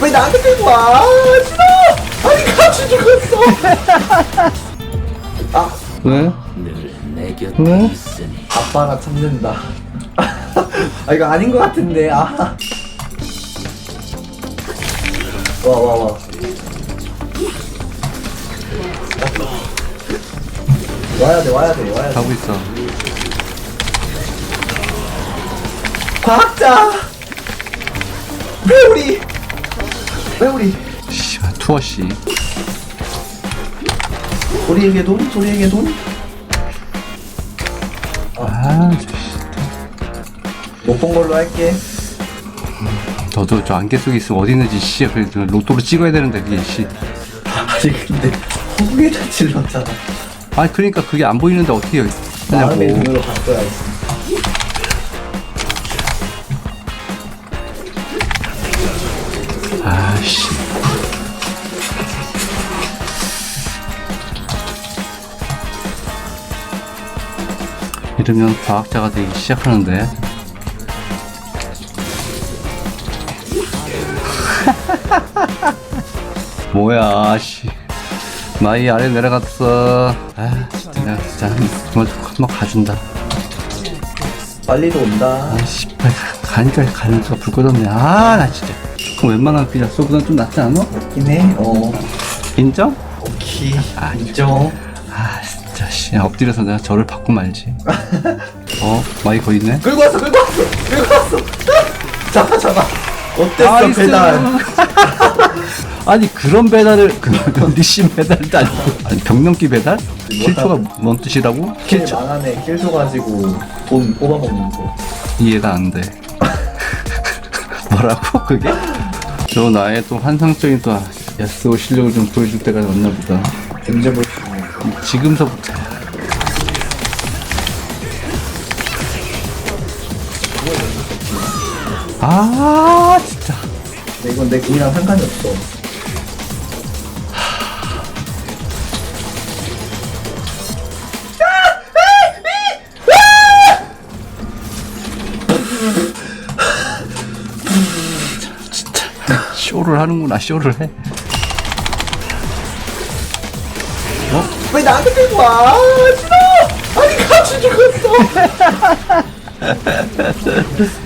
왜 나한테 끌고 와? 싫어! 아니 같이 죽었어! 아, 왜? 내 곁에 왜? 있으니 아빠가 참는다. 아, 이거 아닌 것 같은데, 아. 와, 와, 와. 와야 돼, 와야 돼, 와야 돼. 가고 있어. 과학자! 왜 우리? 왜 우리? 씨, 투어 씨. 우리에게 돈? 우리에게 돈? 아, 저 씨. 못 본 걸로 할게. 너도 저 안개 속에 있으면 어디 있는지 씨, 그래 로또로 찍어야 되는데 그게 씨. 아니 근데 허공에다 질렀잖아. 아니 그러니까 그게 안 보이는데 어떻게 마음의. 눈으로 바꿔야지. 아, 씨. 이러면 과학자가 되기 시작하는데. 뭐야, 씨. 마이 아래 내려갔어. 아, 진짜 내가 진짜 한- 정말 한번 가준다. 빨리도 온다. 아, 씨발. 가니까 수가 불 꺼졌네. 아, 나 진짜. 그럼 웬만한 그냥 쏘보다 좀 낫지 않아? 없긴 해. 어. 인정? 오케이. 아, 인정. 아 진짜 씨 엎드려서 내가 저를 받고 말지 어? 마이 거기 있네? 끌고 왔어, 끌고 왔어, 끌고 왔어. 잡아, 잡아. 어땠어, 나이스. 배달? 아니 그런 배달을 그 리신 배달도 아니고 아니 병넘기 배달? 킬초가 뭔 뜻이라고? 킬 킬초 망하네. 킬조 가지고 돈 뽑아먹는 거. 이해가 안돼 뭐라고 그게? 저 나의 또 환상적인 또 야스오 실력을 좀 보여줄 때가 왔나 보다 언제 거. 지금서부터 아 진짜 근데 이건 내 궁이랑 상관이 없어. 쇼를 하는구나 쇼를 해왜 나한테 끌고 와? 싫어! 아니 같이 죽었어!